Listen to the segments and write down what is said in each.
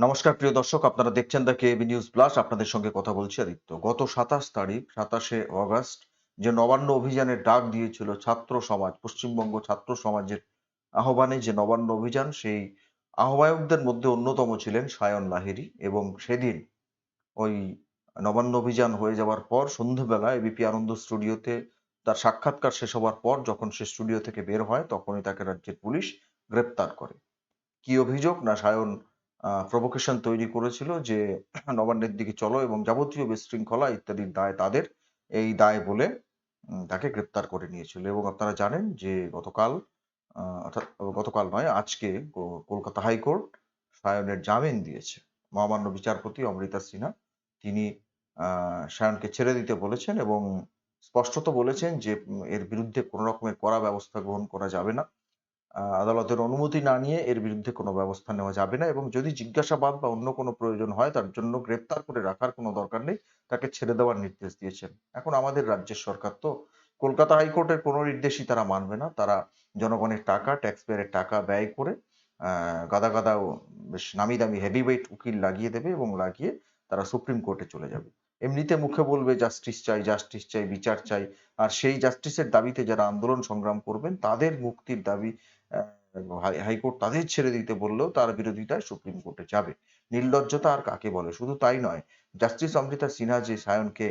নমস্কার, প্রিয় দর্শক। আপনারা দেখছেন দ্য কেবি নিউজ প্লাস। আপনাদের সঙ্গে কথা বলছি আদিত্য। গত সাতাশ তারিখ, সাতাশে অগস্ট, যে নবান্ন অভিযানের ডাক দিয়েছিল ছাত্র সমাজ, পশ্চিমবঙ্গ ছাত্র সমাজের আহ্বানে যে নবান্ন অভিযান, সেই আহ্বায়কদের মধ্যে অন্যতম ছিলেন সায়ন লাহিড়ী এবং সেদিন ওই নবান্ন অভিযান হয়ে যাওয়ার পর সন্ধেবেলা এবিপি আনন্দ স্টুডিওতে তার সাক্ষাৎকার শেষ হওয়ার পর যখন সে স্টুডিও থেকে বের হয়, তখনই তাকে রাজ্যের পুলিশ গ্রেপ্তার করে। কি অভিযোগ? না সায়ন প্রভোকেশন তৈরি করেছিল যে, নবান্নের দিকে চলো এবং যাবতীয় বিশৃঙ্খলা ইত্যাদির দায় তাদের, এই দায় বলে তাকে গ্রেপ্তার করে নিয়েছিল। এবং আপনারা জানেন যে গতকাল অর্থাৎ গতকাল নয়, আজকে কলকাতা হাইকোর্ট সায়নের জামিন দিয়েছে। মহামান্য বিচারপতি অমৃতা সিনহা, তিনি সায়নকে ছেড়ে দিতে বলেছেন এবং স্পষ্টত বলেছেন যে এর বিরুদ্ধে কোনো রকমের কড়া ব্যবস্থা গ্রহণ করা যাবে না। আদালতের অনুমতি না নিয়ে এর বিরুদ্ধে কোনো ব্যবস্থা নেওয়া যাবে না এবং যদি জিজ্ঞাসাবাদ বা অন্য কোনো প্রয়োজন হয়, তার জন্য গ্রেপ্তার করে রাখার কোনো দরকার নেই, তাকে ছেড়ে দেওয়ার নির্দেশ দিয়েছেন। এখন আমাদের রাজ্যের সরকার তো কলকাতা হাইকোর্টের কোনো নির্দেশই তারা মানবে না। তারা জনগণের টাকা ট্যাক্স পেয়ারের টাকা ব্যয় করে গাদা গাদা বেশ নামি দামি হেভি ওয়েট উকিল লাগিয়ে দেবে এবং লাগিয়ে তারা সুপ্রিম কোর্টে চলে যাবে। এমনিতে মুখে বলবে, জাস্টিস চাই জাস্টিস চাই, বিচার চাই। আর সেই জাস্টিসের দাবিতে যারা আন্দোলন সংগ্রাম করবেন, তাদের মুক্তির দাবি হাইকোর্ট তাদের ছেড়ে দিতে বললেও তার বিরোধিতায় সুপ্রিম কোর্টে যাবে। নির্লজ্জতা আর কাকে বলে? শুধু তাই নয়, জাস্টিস অমৃতা সিনহা যে সায়নকে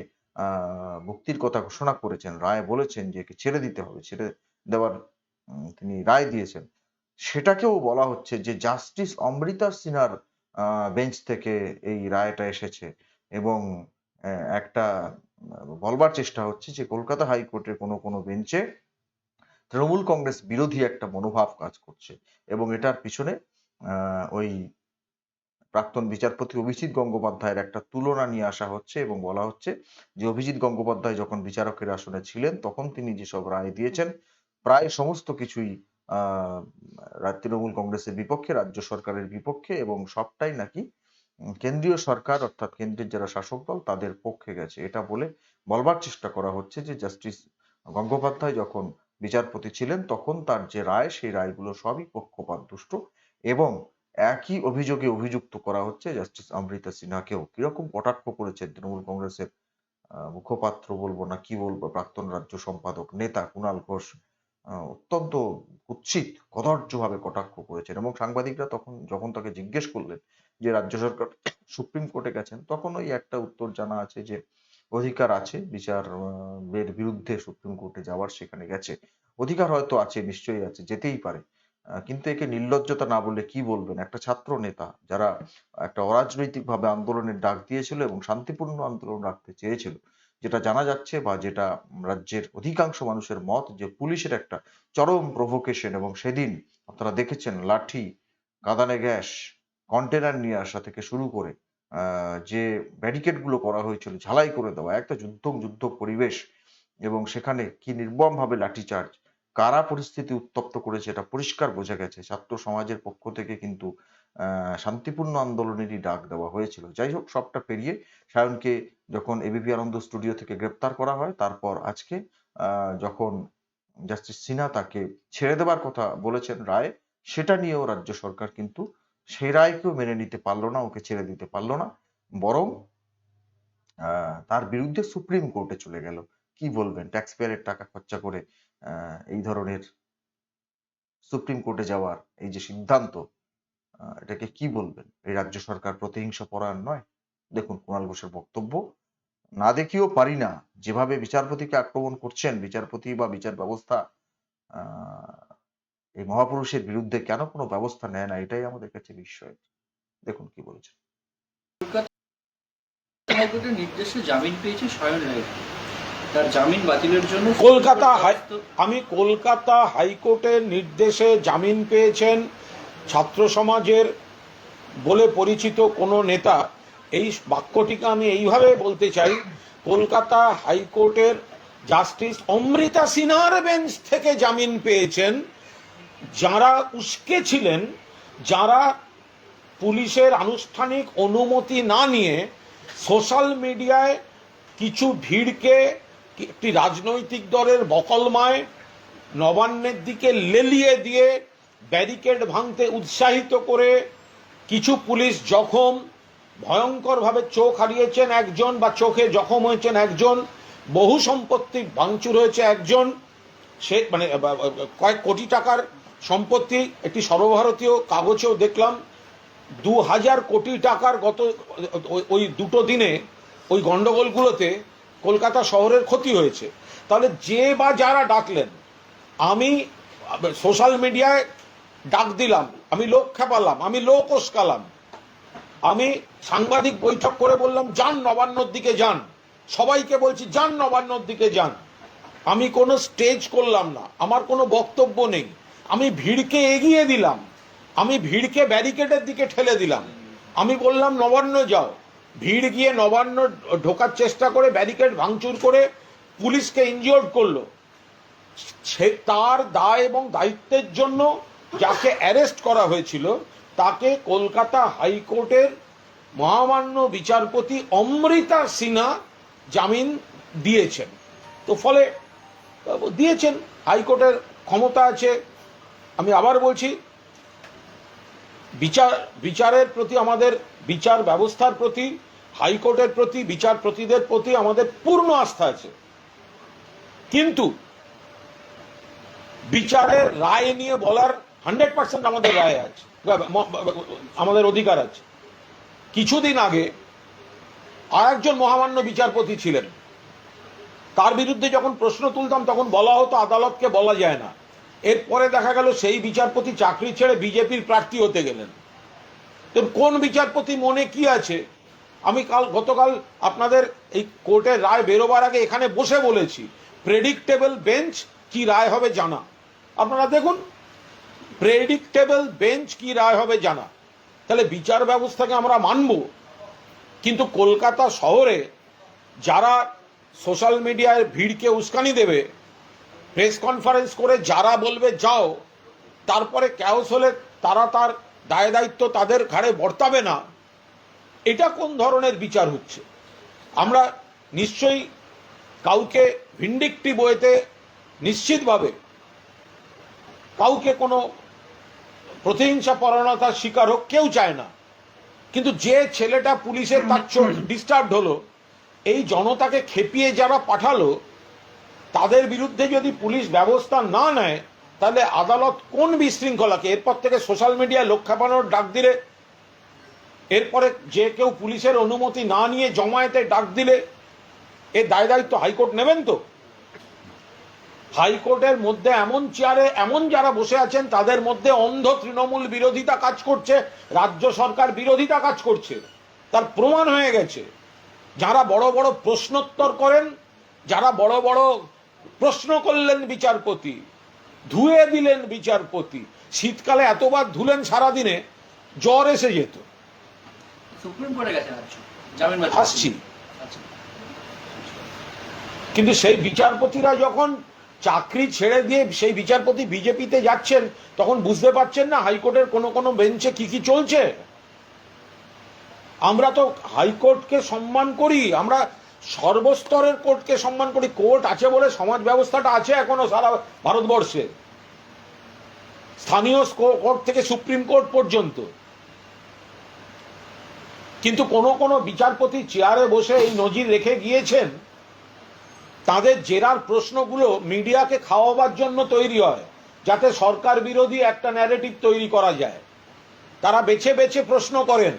মুক্তির কথা ঘোষণা করেছেন, রায় বলেছেন যে একে ছেড়ে দিতে হবে, ছেড়ে দেওয়ার তিনি রায় দিয়েছেন, সেটাকেও বলা হচ্ছে যে জাস্টিস অমৃতা সিনহার বেঞ্চ থেকে এই রায়টা এসেছে এবং একটা বলবার চেষ্টা হচ্ছে যে কলকাতা হাইকোর্টের কোনো কোনো বেঞ্চে তৃণমূল কংগ্রেস বিরোধী একটা মনোভাব কাজ করছে এবং এটার পিছনে ওই প্রাক্তন বিচারপতি অভিজিৎ গঙ্গোপাধ্যায়ের একটা তুলনা নিয়ে আসা হচ্ছে এবং বলা হচ্ছে যে অভিজিৎ গঙ্গোপাধ্যায় যখন বিচারকের আসনে ছিলেন তখন তিনি যেসব রায় দিয়েছেন, প্রায় সমস্ত কিছুই তৃণমূল কংগ্রেসের বিপক্ষে, রাজ্য সরকারের বিপক্ষে এবং সবটাই নাকি কেন্দ্রীয় সরকার অর্থাৎ কেন্দ্রের যারা শাসক দল তাদের পক্ষে গেছে। এটা বলে বলবার চেষ্টা করা হচ্ছে যে জাস্টিস গঙ্গোপাধ্যায় যখন বিচারপতি ছিলেন, তখন তার যে রায়, সেই রায়গুলো সবই পক্ষপাত, দুষ্ট এবং একই অভিযোগে অভিযুক্ত করা হচ্ছে জাস্টিস অমৃতা সিনহাকেও। কীরকম কটাক্ষ করেছেন তৃণমূল কংগ্রেসের মুখপাত্র বলব না কি বলব, প্রাক্তন রাজ্য সম্পাদক, নেতা কুণাল ঘোষ অত্যন্ত কুৎসিত কদর্য ভাবে কটাক্ষ করেছেন এবং সাংবাদিকরা তখন যখন তাকে জিজ্ঞেস করলেন যে রাজ্য সরকার সুপ্রিম কোর্টে গেছেন, তখন ওই একটা উত্তর জানা আছে যে অধিকার আছে, বিচার এর বিরুদ্ধে সুপ্রিম কোর্টে যাওয়ার সেখানে গেছে। অধিকার হয়তো আছে, নিশ্চয়ই আছে, যেতেই পারে। কিন্তু একে নির্লজ্জতা না বললে কি বলবেন? একটা ছাত্র নেতা যারা একটা অরাজনৈতিক ভাবে আন্দোলনের ডাক দিয়েছিল এবং শান্তিপূর্ণ আন্দোলন রাখতে চেয়েছিল, যেটা জানা যাচ্ছে বা যেটা রাজ্যের অধিকাংশ মানুষের মত যে পুলিশের একটা চরম প্রভোকেশন এবং সেদিন আপনারা দেখেছেন লাঠি, কাঁদানে গ্যাস কন্টেনার নিয়ে আসা থেকে শুরু করে যে ব্যারিকেডগুলো করা হয়েছিল, ঝালাই করে দেওয়া, একটা যুদ্ধ যুদ্ধ পরিবেশ এবং সেখানে কি নির্মম ভাবে লাঠিচার্জ, কারা পরিস্থিতি উত্তপ্ত করেছে এটা পরিষ্কার বোঝা গেছে। ছাত্র সমাজের পক্ষ থেকে কিন্তু শান্তিপূর্ণ আন্দোলনেরই ডাক দেওয়া হয়েছিল। যাই হোক, সবটা পেরিয়ে সায়নকে যখন এবিপি আনন্দ স্টুডিও থেকে গ্রেপ্তার করা হয়, তারপর আজকে যখন জাস্টিস সিনহা তাকে ছেড়ে দেবার কথা বলেছেন রায়, সেটা নিয়েও রাজ্য সরকার কিন্তু সেই রায়কেও মেনে নিতে পারল না, ওকে ছেড়ে দিতে পারল না। বরং তার বিরুদ্ধে সুপ্রিম কোর্টে চলে গেল। কি বলবেন? ট্যাক্স পেয়ারের টাকা খরচা করে এই ধরনের সুপ্রিম কোর্টে যাওয়ার এই যে সিদ্ধান্ত এটাকে কি বলবেন? এই রাজ্য সরকার প্রতিহিংসা পরায়ণ নয়? দেখুন, কুণাল ঘোষের বক্তব্য, না দেখিও পারি না। যেভাবে বিচারপতিকে আক্রমণ করছেন, বিচারপতি বা বিচার ব্যবস্থা এই মহাপুরুষের বিরুদ্ধে কেন কোনো ব্যবস্থা নেয় না? এটাই আমাদের কাছে বিস্ময় দেখুন কি বলেছেন। কলকাতা হাইকোর্টের নির্দেশে জামিন পেয়েছে স্বয়ন লাহিড়ী তার জামিন বাতিলের জন্য কলকাতা আমি কলকাতা হাইকোর্টের নির্দেশে জামিন পেয়েছেন ছাত্র সমাজের বলে পরিচিত কোনো নেতা। এই বাক্যটিকে আমি এইভাবে বলতে চাই কলকাতা হাইকোর্টের জাস্টিস অমৃতা সিনহার বেঞ্চ থেকে জামিন পেয়েছেন যারা উস্কে ছিলেন, যারা পুলিশের আনুষ্ঠানিক অনুমতি না নিয়ে সোশ্যাল মিডিয়ায় কিছু ভিড়কে একটি রাজনৈতিক দলের বকলমায় নবান্নের দিকে লেলিয়ে দিয়ে ব্যারিকেড ভাঙতে উৎসাহিত করে কিছু পুলিশ জখম, ভয়ঙ্করভাবে চোখ হারিয়েছেন একজন বা চোখে জখম হয়েছেন একজন, বহু সম্পত্তি ভাঙচুর হয়েছে একজন, সে মানে কয়েক কোটি টাকার সম্পত্তি, একটি সর্বভারতীয় কাগজেও দেখলাম দু হাজার কোটি টাকার গত, ওই- দুটো দিনে ওই গন্ডগোলগুলোতে কলকাতা শহরের ক্ষতি হয়েছে। তাহলে যে বা যারা ডাকলেন, আমি সোশ্যাল মিডিয়ায় ডাক দিলাম, আমি লোক খেপালাম, আমি লোক ওস্কালাম আমি সাংবাদিক বৈঠক করে বললাম, যান নবান্নর দিকে যান। সবাইকে বলছি, যান নবান্নর দিকে যান। আমি কোনো স্টেজ করলাম না, আমার কোনো বক্তব্য নেই। আমি ভিড়কে এগিয়ে দিলাম। আমি ভিড়কে ব্যারিকেডের দিকে ঠেলে দিলাম। আমি বললাম, নবান্ন যাও। ভিড় গিয়ে নবান্ন ঢোকার চেষ্টা করে ব্যারিকেড ভাঙচুর করে পুলিশকে ইনজিওর্ড করল। সে তার দায় এবং দায়িত্বের জন্য যাকে অ্যারেস্ট করা হয়েছিল, তাকে কলকাতা হাইকোর্টের মহামান্য বিচারপতি অমৃতা সিনহা জামিন দিয়েছেন। তো ফলে দিয়েছেন। হাইকোর্টের ক্ষমতা আছে আমি আবার বলছি, বিচার, বিচারের প্রতি আমাদের বিচার ব্যবস্থার প্রতি, হাইকোর্টের প্রতি বিচারপতিদের প্রতি আমাদের পূর্ণ আস্থা আছে। কিন্তু বিচারের রায় নিয়ে বলার হান্ড্রেড পার্সেন্ট আমাদের রায় আছে, আমাদের অধিকার আছে। কিছুদিন আগে আর একজন মহামান্য বিচারপতি ছিলেন। তার বিরুদ্ধে যখন প্রশ্ন তুলতাম, তখন বলা হতো, আদালতকে বলা যায় না। এরপরে দেখা গেল সেই বিচারপতি চাকরি ছেড়ে বিজেপির প্রার্থী হতে গেলেন। তো কোন বিচারপতি মনে কি আছে? আমি কাল, গতকাল আপনাদের এই কোর্টের রায় বেরোবার আগে এখানে বসে বলেছি প্রেডিক্টেবল বেঞ্চ কি রায় হবে জানা। আপনারা দেখুন প্রেডিক্টেবল বেঞ্চ কি রায় হবে জানা। তাহলে বিচার ব্যবস্থাকে আমরা মানব, কিন্তু কলকাতা শহরে যারা সোশ্যাল মিডিয়ায় ভিড়কে উস্কানি দেবে প্রেস কনফারেন্স করে যারা বলবে যাও তারপরে ক্যাওস হলে তারা তার দায় দায়িত্ব তাদের ঘাড়ে বর্তাবে না। এটা কোন ধরনের বিচার হচ্ছে? আমরা নিশ্চয়ই কাউকে ভিন্ডিকটিভ বইতে নিশ্চিতভাবে কাউকে কোনো প্রতিহিংসা পরায়ণতার শিকার হোক কেউ চায় না। কিন্তু যে ছেলেটা পুলিশের তার চোখ ডিস্টার্ব হলো এই জনতাকে খেপিয়ে যারা পাঠালো তাদের বিরুদ্ধে যদি পুলিশ ব্যবস্থা না নেয়, তাহলে আদালত কোন বিশৃঙ্খলাকে? এরপর থেকে সোশ্যাল মিডিয়ায় লোক ডাক দিলে, এরপরে যে কেউ পুলিশের অনুমতি না নিয়ে জমায়েতে ডাক দিলে এর দায় দায়িত্ব হাইকোর্ট নেবেন তো? হাইকোর্টের মধ্যে এমন চেয়ারে এমন যারা বসে আছেন, তাদের মধ্যে অন্ধ তৃণমূল বিরোধিতা কাজ করছে, রাজ্য সরকার বিরোধিতা কাজ করছে। তার প্রমাণ হয়ে গেছে। যারা বড় বড় প্রশ্নোত্তর করেন, যারা বড় বড় প্রশ্ন করলেন বিচারপতি ধুয়ে দিলেন বিচারপতি। শীতকালে এতবার ধুলেন সারাদিনে জ্বর এসে যেত। সুপ্রিম কোর্টে আসছি আচ্ছা। কিন্তু সেই বিচারপতিরা যখন চাকরি ছেড়ে দিয়ে সেই বিচারপতি বিজেপিতে যাচ্ছেন তখন বুঝতে পারছেন না হাইকোর্টের কোনো কোনো বেঞ্চে কি কি চলছে। আমরা তো হাইকোর্টকে সম্মান করি আমরা সর্বস্তরের কোর্টকে সম্মান করি। কোর্ট আছে বলে সমাজ ব্যবস্থাটা আছে এখনও সারা ভারতবর্ষে। স্থানীয় কোর্ট থেকে সুপ্রিম কোর্ট পর্যন্ত। কিন্তু কোনো কোনো বিচারপতি চেয়ারে বসে এই নজির রেখে গিয়েছেন, তাদের জেরার প্রশ্নগুলো মিডিয়াকে খাওয়াবার জন্য তৈরি হয়, যাতে সরকার বিরোধী একটা ন্যারেটিভ তৈরি করা যায়। তারা বেছে বেছে প্রশ্ন করেন,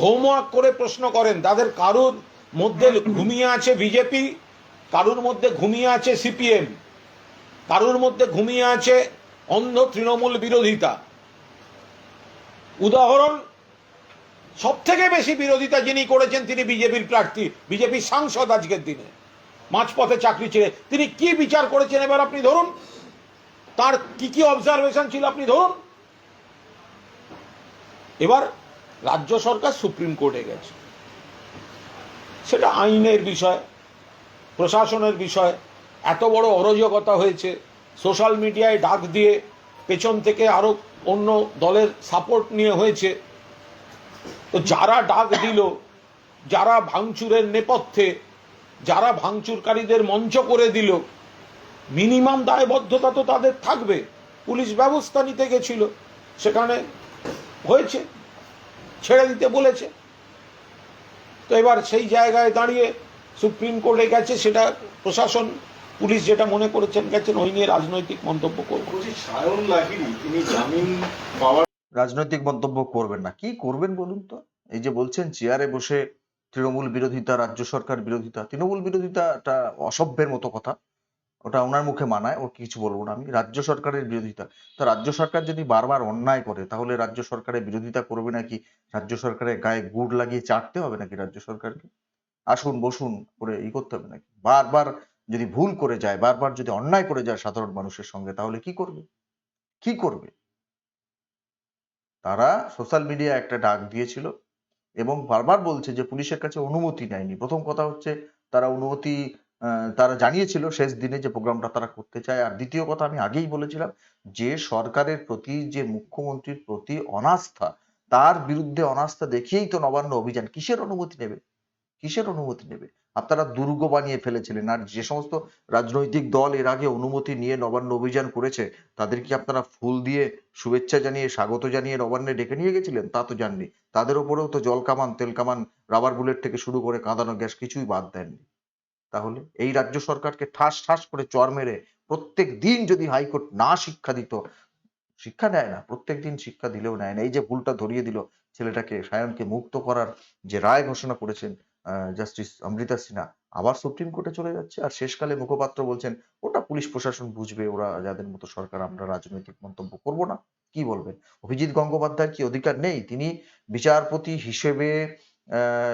হোমওয়ার্ক করে প্রশ্ন করেন, তাদের কারুর মধ্যে ঘুমিয়ে আছে বিজেপি, কারুর মধ্যে ঘুমিয়ে আছে সিপিএম, কারুর মধ্যে ঘুমিয়ে আছে অন্ধ তৃণমূল বিরোধিতা। উদাহরণ সব থেকে বেশি বিরোধিতা যিনি করেছেন তিনি বিজেপির প্রার্থী, বিজেপির সাংসদ আজকের দিনে। মাঝপথে চাকরি ছেড়ে, তিনি কি বিচার করেছেন এবার আপনি ধরুন? তার কি কি অবজারভেশন ছিল আপনি ধরুন? এবার রাজ্য সরকার সুপ্রিম কোর্টে গেছে। সেটা আইনের বিষয়, প্রশাসনের বিষয়, এত বড় অরাজকতা হয়েছে, সোশ্যাল মিডিয়ায় ডাক দিয়ে পেছন থেকে আরও অন্য দলের সাপোর্ট নিয়ে হয়েছে। তো যারা ডাক দিল, যারা ভাঙচুরের নেপথ্যে, যারা ভাঙচুরকারীদের মঞ্চ করে দিল, মিনিমাম দায়বদ্ধতা তো তাদের থাকবে। পুলিশ ব্যবস্থা নিতে গেছিল, সেখানে হয়েছে, ছেড়ে দিতে বলেছে। তো এবার সেই জায়গায় দাঁড়িয়ে সুপ্রিম কোর্টে গেছে সেটা প্রশাসন পুলিশ যেটা মনে করেছেন গেছেন ওই নিয়ে রাজনৈতিক মন্তব্য করব। রাজনৈতিক মন্তব্য করবেন না। কি করবেন বলুন তো? এই যে বলছেন চেয়ারে বসে তৃণমূল বিরোধিতা রাজ্য সরকার বিরোধিতা তৃণমূল বিরোধিতাটা অসভ্যের মতো কথা। ওটা ওনার মুখে মানায় ও কিছু বলব না আমি। রাজ্য সরকারের বিরোধিতা। তা রাজ্য সরকার যদি বারবার অন্যায় করে, তাহলে রাজ্য সরকারের বিরোধিতা করবে নাকি? রাজ্য সরকারের গায়ে গুড় লাগিয়ে চাটতে হবে নাকি রাজ্য সরকারকে? আসুন, বসুন, করে ই করতে হবে নাকি? বারবার যদি ভুল করে যায়, বারবার যদি অন্যায় করে যায় সাধারণ মানুষের সঙ্গে, তাহলে কি করবে? কি করবে? তারা সোশ্যাল মিডিয়া একটা ডাক দিয়েছিল এবং বারবার বলছে যে পুলিশের কাছে অনুমতি নেয়নি। প্রথম কথা হচ্ছে, তারা অনুমতি তারা জানিয়েছিল শেষ দিনে যে প্রোগ্রামটা তারা করতে চায়। আর দ্বিতীয় কথা আমি আগেই বলেছিলাম, যে সরকারের প্রতি যে মুখ্যমন্ত্রীর প্রতি অনাস্থা, তার বিরুদ্ধে অনাস্থা দেখিয়েই তো নবান্ন অভিযান কিসের অনুমতি নেবে? কিসের অনুমতি নেবে? আপনারা দুর্গ বানিয়ে ফেলেছিলেন, আর যে সমস্ত রাজনৈতিক দল এর আগে অনুমতি নিয়ে নবান্ন অভিযান করেছে, তাদের কি আপনারা ফুল দিয়ে শুভেচ্ছা জানিয়ে, স্বাগত জানিয়ে নবান্নে ডেকে নিয়ে গেছিলেন? তা তো জাননি। তাদের উপরেও তো জল কামান, তেল কামান, রাবার বুলেট থেকে শুরু করে কাঁদানো গ্যাস কিছুই বাদ দেননি। তাহলে এই রাজ্য সরকারকে ঠাস ঠাস করে চর মেরে প্রত্যেক দিন যদি হাইকোর্ট না শিক্ষা দিত, শিক্ষা নেয় না, প্রত্যেক দিন শিক্ষা দিলেও নেয় না। এই যে ভুলটা ধরিয়ে দিল ছেলেটাকে সায়নকে মুক্ত করার যে রায় ঘোষণা করেছেন জাস্টিস অমৃতা সিনহা, আবার সুপ্রিম কোর্টে চলে যাচ্ছে। আর শেষকালে মুখপাত্র বলছেন, ওটা পুলিশ প্রশাসন বুঝবে, ওরা যাদের মতো সরকার, আমরা রাজনৈতিক মন্তব্য করব না। কি বলবেন? অভিজিৎ গঙ্গোপাধ্যায়ের কি অধিকার নেই? তিনি বিচারপতি হিসেবে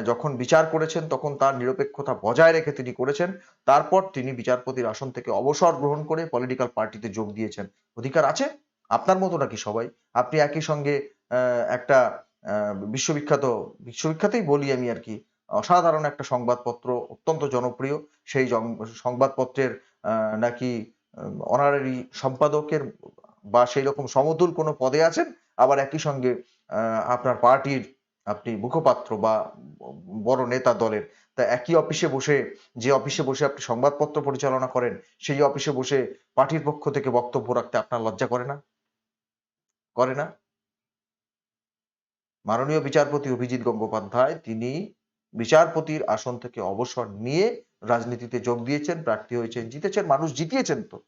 যখন বিচার করেছেন, তখন তার নিরপেক্ষতা বজায় রেখে তিনি করেছেন। তারপর তিনি বিচারপতির আসন থেকে অবসর গ্রহণ করে পলিটিক্যাল পার্টিতে যোগ দিয়েছেন। অধিকার আছে? আপনার মতো নাকি সবাই? আপনি একই সঙ্গে একটা বিশ্ববিখ্যাত, বিশ্ববিখ্যাতই বলি আমি আর কি, অসাধারণ একটা সংবাদপত্র, অত্যন্ত জনপ্রিয়। সেই সংবাদপত্রের নাকি অনারারি সম্পাদকের বা সেই রকম সমতুল কোনো পদে আছেন? আবার একই সঙ্গে আপনার পার্টির আপনি মুখপাত্র বা বড় নেতা দলের, তা একই অফিসে বসে, যে অফিসে বসে আপনি সংবাদপত্র পরিচালনা করেন, সেই অফিসে বসে পার্টির পক্ষ থেকে বক্তব্য রাখতে আপনার লজ্জা করে না? করে না? মাননীয় বিচারপতি অভিজিৎ গঙ্গোপাধ্যায়, তিনি বিচারপতির আসন থেকে অবসর নিয়ে রাজনীতিতে যোগ দিয়েছেন, প্রার্থী হয়েছেন, জিতেছেন, মানুষ জিতিয়েছেন তো।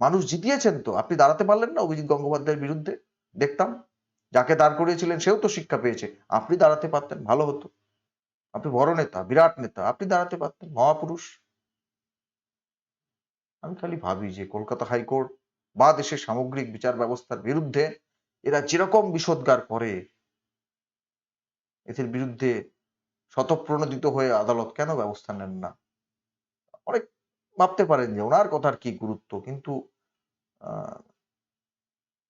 মানুষ জিতিয়েছেন তো। আপনি দাঁড়াতে পারলেন না অভিজিৎ গঙ্গোপাধ্যায়ের বিরুদ্ধে? দেখতাম। যাকে দাঁড় করিয়েছিলেন সেও তো শিক্ষা পেয়েছে। আপনি দাঁড়াতে পারতেন, ভালো হতো। আপনি বড় নেতা, বিরাট নেতা, আপনি দাঁড়াতে পারতেন, মহাপুরুষ। আমি খালি ভাবি যে কলকাতা হাইকোর্ট বা দেশের সামগ্রিক বিচার ব্যবস্থার বিরুদ্ধে এরা যেরকম বিষোদ্গার করে, এদের বিরুদ্ধে শতপ্রণোদিত হয়ে আদালত কেন ব্যবস্থা নেন না? অনেক ভাবতে পারেন যে ওনার কথার কি গুরুত্ব, কিন্তু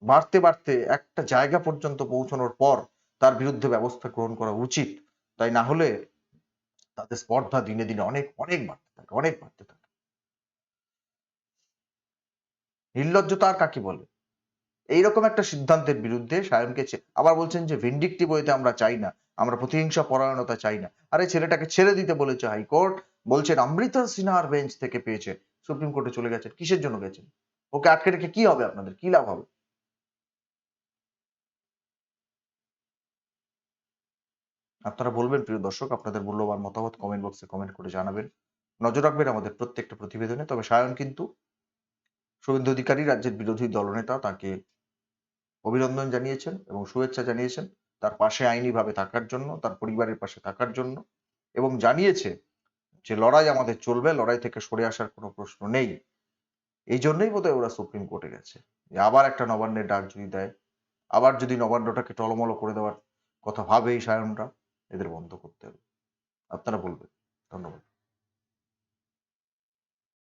বাড়তে বাড়তে একটা জায়গা পর্যন্ত পৌঁছানোর পর তার বিরুদ্ধে ব্যবস্থা গ্রহণ করা উচিত। তাই না হলে তাদের স্পর্ধা দিনে দিনে অনেক অনেক বাড়তে থাকে, অনেক বাড়তে থাকে। নির্লজ্জতা আর কাকে বলে? এইরকম একটা সিদ্ধান্তের বিরুদ্ধে সায়নকে আবার বলছেন যে ভিন্ডিকটিভ ওয়েতে আমরা চাই না, আমরা প্রতিহিংসা, পরায়ণতা চাই না। আরে ছেলেটাকে ছেড়ে দিতে বলেছে হাইকোর্ট, বলছেন অমৃতা সিনহার বেঞ্চ থেকে পেয়েছে, সুপ্রিম কোর্টে চলে গেছেন, কিসের জন্য গেছেন? ওকে আটকে রেখে কি হবে আপনাদের? কি লাভ হবে? আপনারা বলবেন, প্রিয় দর্শক, আপনাদের মূল্যবান মতামত কমেন্ট বক্সে কমেন্ট করে জানাবেন। নজর রাখবেন আমাদের প্রত্যেকটা প্রতিবেদনে, তবে সায়ন কিন্তু শুভেন্দু অধিকারী, রাজ্যের বিরোধী দলনেতা, তাকে অভিনন্দন জানিয়েছেন এবং শুভেচ্ছা জানিয়েছেন তার পাশে আইনিভাবে থাকার জন্য, তার পরিবারের পাশে থাকার জন্য এবং জানিয়েছে যে লড়াই আমাদের চলবে, লড়াই থেকে সরে আসার কোনো প্রশ্ন নেই। এই জন্যই বোধহয় ওরা সুপ্রিম কোর্টে গেছে। যে আবার একটা নবান্নের ডাক যদি দেয়, আবার যদি নবান্নটাকে টলমল করে দেওয়ার কথা ভাবে এই সায়নরা। এদের বন্ধ করতে হবে। আপনারা বলবেন। ধন্যবাদ।